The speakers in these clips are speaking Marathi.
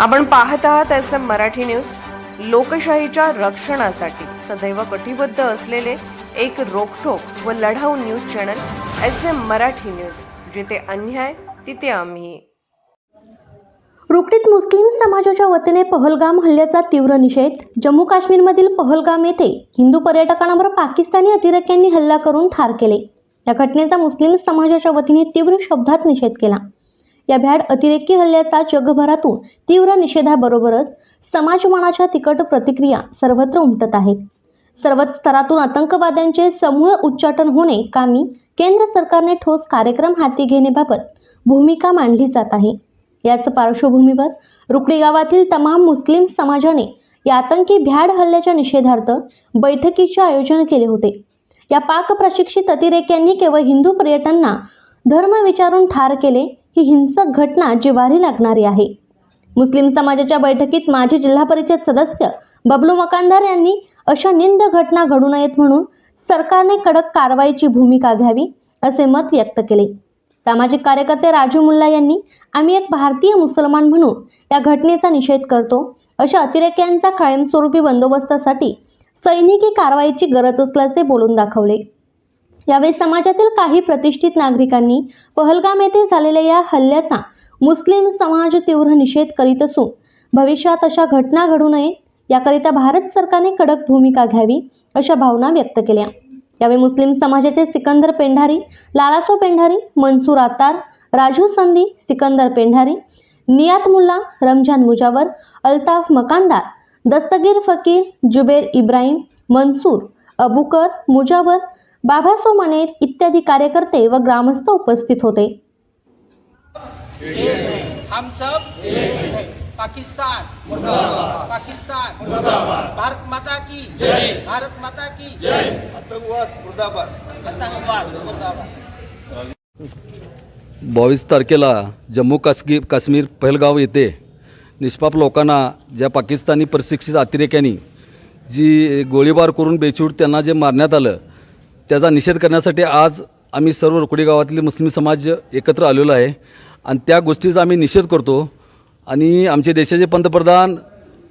आपण पाहत आहात एस एम मराठी न्यूज. लोकशाहीच्या रक्षणासाठी सदैव कटिबद्ध असलेले एक रोखोक व लढाऊ news channel S M Marathi news. जिथे अन्याय तिथे आम्ही. रुकटीत मुस्लिम समाजाच्या वतीने पहलगाम हल्ल्याचा तीव्र निषेध. जम्मू काश्मीरमधील पहलगाम येथे हिंदू पर्यटकांवर पाकिस्तानी अतिरेक्यांनी हल्ला करून ठार केले. या घटनेचा मुस्लिम समाजाच्या वतीने तीव्र शब्दात निषेध केला. या भ्याड अतिरेकी हल्ल्याचा जगभरातून तीव्र निषेधाबरोबरच समाजमानाच्या तिकट प्रतिक्रिया सर्वत्र उमटत आहेत. सर्वच स्तरातून आतंकवाद्यांचे समूळ उच्चाटन होणे कामी केंद्र सरकारने ठोस कार्यक्रम हाती घेण्याबाबत भूमिका मांडली जात आहे. याच पार्श्वभूमीवर रुकडी गावातील तमाम मुस्लिम समाजाने या आतंकी भ्याड हल्ल्याच्या निषेधार्थ बैठकीचे आयोजन केले होते. या पाक प्रशिक्षित अतिरेक्यांनी केवळ हिंदू पर्यटनांना धर्म विचारून ठार केले ही हिंसक घटना जिवारी लागणारी आहे. मुस्लिम समाजाच्या बैठकीत माजी जिल्हा परिषद सदस्य बबलू मकानदार यांनी अशा निंद घटना घडू नयेत म्हणून सरकारने कडक कारवाईची भूमिका घ्यावी असे मत व्यक्त केले. सामाजिक कार्यकर्ते राजू मुल्ला यांनी आम्ही एक भारतीय मुसलमान म्हणून या घटनेचा निषेध करतो. अशा अतिरेक्यांचा कायमस्वरूपी बंदोबस्तासाठी सैनिकी कारवाईची गरज असल्याचे बोलून दाखवले. यावेळी समाजातील काही प्रतिष्ठित नागरिकांनी पहलगाम येथे झालेल्या या हल्ल्याचा मुस्लिम समाज तीव्र निषेध करीत असून भविष्यात अशा घटना घडू नये याकरिता भारत सरकारने कडक भूमिका घ्यावी अशा भावना व्यक्त केल्या. यावेळी मुस्लिम समाजाचे सिकंदर पेंढारी लालासो पेंढारी मनसूर आतार राजू संधी सिकंदर पेंढारी नियात मुल्ला रमजान मुजावर अल्ताफ मकानदार दस्तगीर फकीर जुबेर इब्राहिम मनसूर अबुकर मुजावर बाबासो मनेर इत्यादी कार्यकर्ते व ग्रामस्थ उपस्थित होते. हम सब पाकिस्तान पाकिस्तान भारत माता की जय भारत माता की जय। आतंकवाद मुर्दाबाद आतंकवाद मुर्दाबाद। बावीस तारखेला जम्मू काश्मी काश्मीर पहलगाव येथे निष्पाप लोकांना ज्या पाकिस्तानी प्रशिक्षित अतिरेक्यांनी जी गोळीबार करून बेछूट त्यांना जे मारण्यात आलं त्याचा निषेध करण्यासाठी आज आम्ही सर्व रुकडी गावातले मुस्लिम समाज एकत्र आलेलो आहे. आणि त्या गोष्टीचा आम्ही निषेध करतो. आणि आमचे देशाचे पंतप्रधान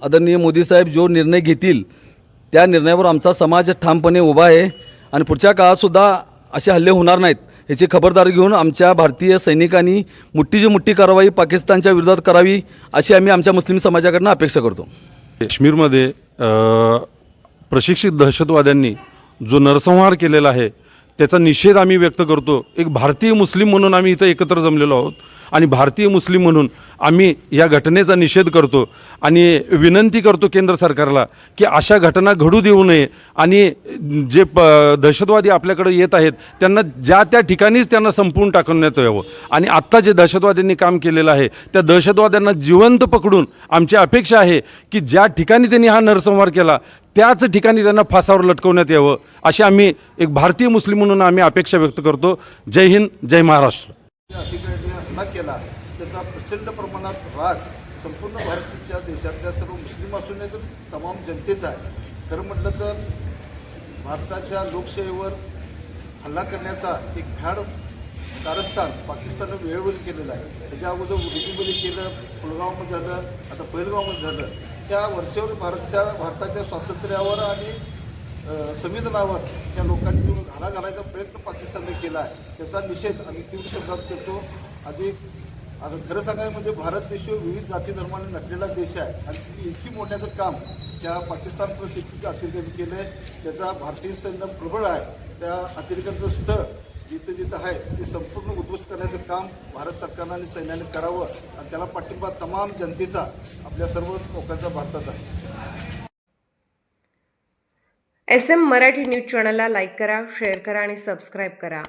आदरणीय मोदी साहेब जो निर्णय घेतील त्या निर्णयावर आमचा समाज ठामपणे उभा आहे. आणि पुढच्या काळातसुद्धा असे हल्ले होणार नाहीत याची खबरदारी घेऊन आमच्या भारतीय सैनिकांनी मुठ्ठीची मुठ्ठी कारवाई पाकिस्तानच्या विरोधात करावी अशी आम्ही आमच्या मुस्लिम समाजाकडनं अपेक्षा करतो. काश्मीरमध्ये प्रशिक्षित दहशतवाद्यांनी जो नरसंहार केलेला आहे त्याचा निषेध आम्ही व्यक्त करतो. एक भारतीय मुस्लिम म्हणून आम्ही इथं एकत्र जमलेलो आहोत. आणि भारतीय मुस्लिम म्हणून आम्ही या घटनेचा निषेध करतो आणि विनंती करतो केंद्र सरकारला की अशा घटना घडू देऊ नये. आणि जे प दहशतवादी आपल्याकडे येत आहेत त्यांना ज्या त्या ठिकाणीच त्यांना संपवून टाकण्यात यावं. आणि आत्ता जे दहशतवाद्यांनी काम केलेलं आहे त्या दहशतवाद्यांना जिवंत पकडून आमची अपेक्षा आहे की ज्या ठिकाणी त्यांनी हा नरसंहार केला त्याच ठिकाणी त्यांना फासावर लटकवण्यात यावं अशी आम्ही एक भारतीय मुस्लिम म्हणून आम्ही अपेक्षा व्यक्त करतो. जय हिंद जय महाराष्ट्र. हल्ला केला त्याचा प्रचंड प्रमाणात राग संपूर्ण भारताच्या देशातल्या सर्व मुस्लिम असून तर तमाम जनतेचा आहे. खरं म्हटलं तर भारताच्या लोकशाहीवर हल्ला करण्याचा एक भ्याड कारस्थान पाकिस्ताननं वेळोवेळी केलेला आहे. त्याच्या अगोदर उडुपीमध्ये केलं पुलगावमध्ये झालं आता पहिलगावमध्ये झालं. त्या वर्षावर भारतच्या भारताच्या स्वातंत्र्यावर आणि संविधानावर त्या लोकांनी जो घाला घालायचा प्रयत्न पाकिस्तानने केला आहे. त्याचा निषेध आम्ही तीव्र शब्दात करतो. अधिक आता खरं सांगायचं म्हणजे भारत देश विविध जाती धर्माने नटलेला देश आहे. आणि तिथे इतकी मोठ्याचं काम त्या पाकिस्तान प्रशिक्षित अतिरेक्यांनी केलं आहे त्याचा भारतीय सैन्य प्रबळ आहे. त्या अतिरेक्यांचं स्थळ जिथं जिथं आहे ते संपूर्ण उद्ध्वस्त करण्याचं काम भारत सरकारनं आणि सैन्याने करावं आणि त्याला पाठिंबा तमाम जनतेचा आपल्या सर्व लोकांचा भारताचा आहे. एस एम मराठी न्यूज चॅनलला लाईक करा शेअर करा आणि सबस्क्राईब करा.